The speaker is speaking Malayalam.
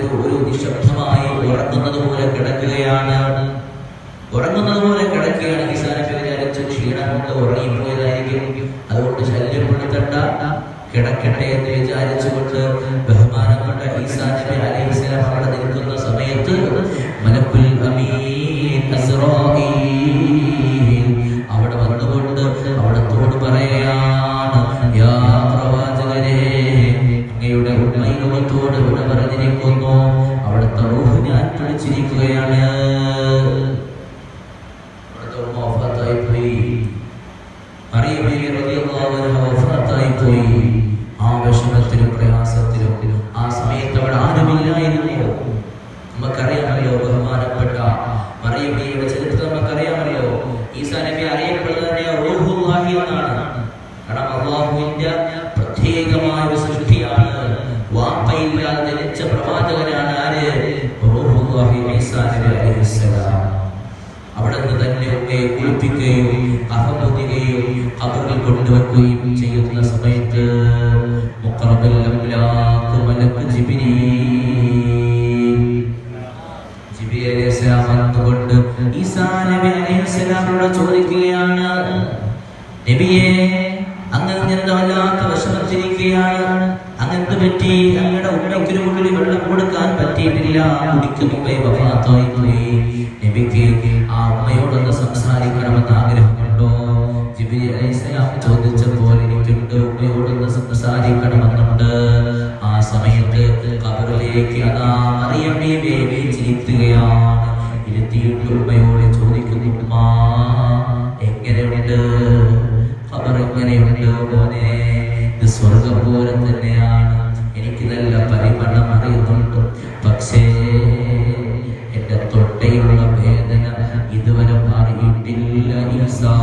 ഒരു നിശബ്ദമായി ഉറങ്ങുന്നത് പോലെ കിടക്കുകയാണ്. ഉറങ്ങുന്നത് പോലെ കിടക്കുകയാണ്. ഈസാ നബി വിചാരിച്ചു ക്ഷീണം കൊണ്ട് ഉറങ്ങിപ്പോയതായിരിക്കും. അതുകൊണ്ട് ശല്യപ്പെടുത്തണ്ട കിടക്കട്ടെ എന്ന് വിചാരിച്ചുകൊണ്ട് ബഹുമാനപ്പെട്ട ഈസാ നബി പോയി ഇവിടെ പറഞ്ഞിരിക്കുന്നു. അവിടുത്തെ ആ ഞാൻ അവിടെ ഈ ബഹുമാനപ്പെട്ട മറിയം ബീവിയുടെ ചരിത്രം ഈസാ നബി റൂഹുല്ലാഹി എന്നാണ് അവിടെ നിന്ന് തന്നെ ഉമ്മയെ കുളിപ്പിക്കുകയും അഹമ്മദിനെയും അവരിൽ കൊണ്ടുവെക്കുകയും ചെയ്യുന്ന സമയത്ത് ചോദിക്കുകയാണ് അംലാക്ക് വിഷമത്തിരിക്കുകയാണ് അങ്ങനത്തെ പറ്റി അങ്ങയുടെ ഉമ്മയ്ക്കൊരു ഉള്ളിൽ വെള്ളം കൊടുക്കാൻ പറ്റിയിട്ടില്ല. കുടിക്ക് ആ ഉമ്മയോടൊന്ന് സംസാരിക്കണമെന്ന് ആഗ്രഹമുണ്ടോ? ജിബിരി അലൈഹിസ്സലാം എനിക്കുണ്ട്. ഉമ്മയോടൊന്ന് സംസാരിക്കണമെന്നുണ്ട്. ആ സമയത്ത് കബറിലേക്ക് അതാ മറിയം ബീവി ചിരിക്കുകയാണ്. ഇരുത്തിയിട്ട് ഉമ്മയോട് ചോദിക്കുന്നു എങ്ങനെയുണ്ട്? ഖബർ എങ്ങനെയുണ്ട് മോനെ? ഇത് സ്വർഗം പോലെ തന്നെയാണ്. എനിക്ക് നല്ല പരിമണം അറിയുന്നുണ്ട്. പക്ഷേ എന്റെ തൊട്ടയുള്ള വേദന ഇതുവരെ മാറിയിട്ടില്ല ഈസാ.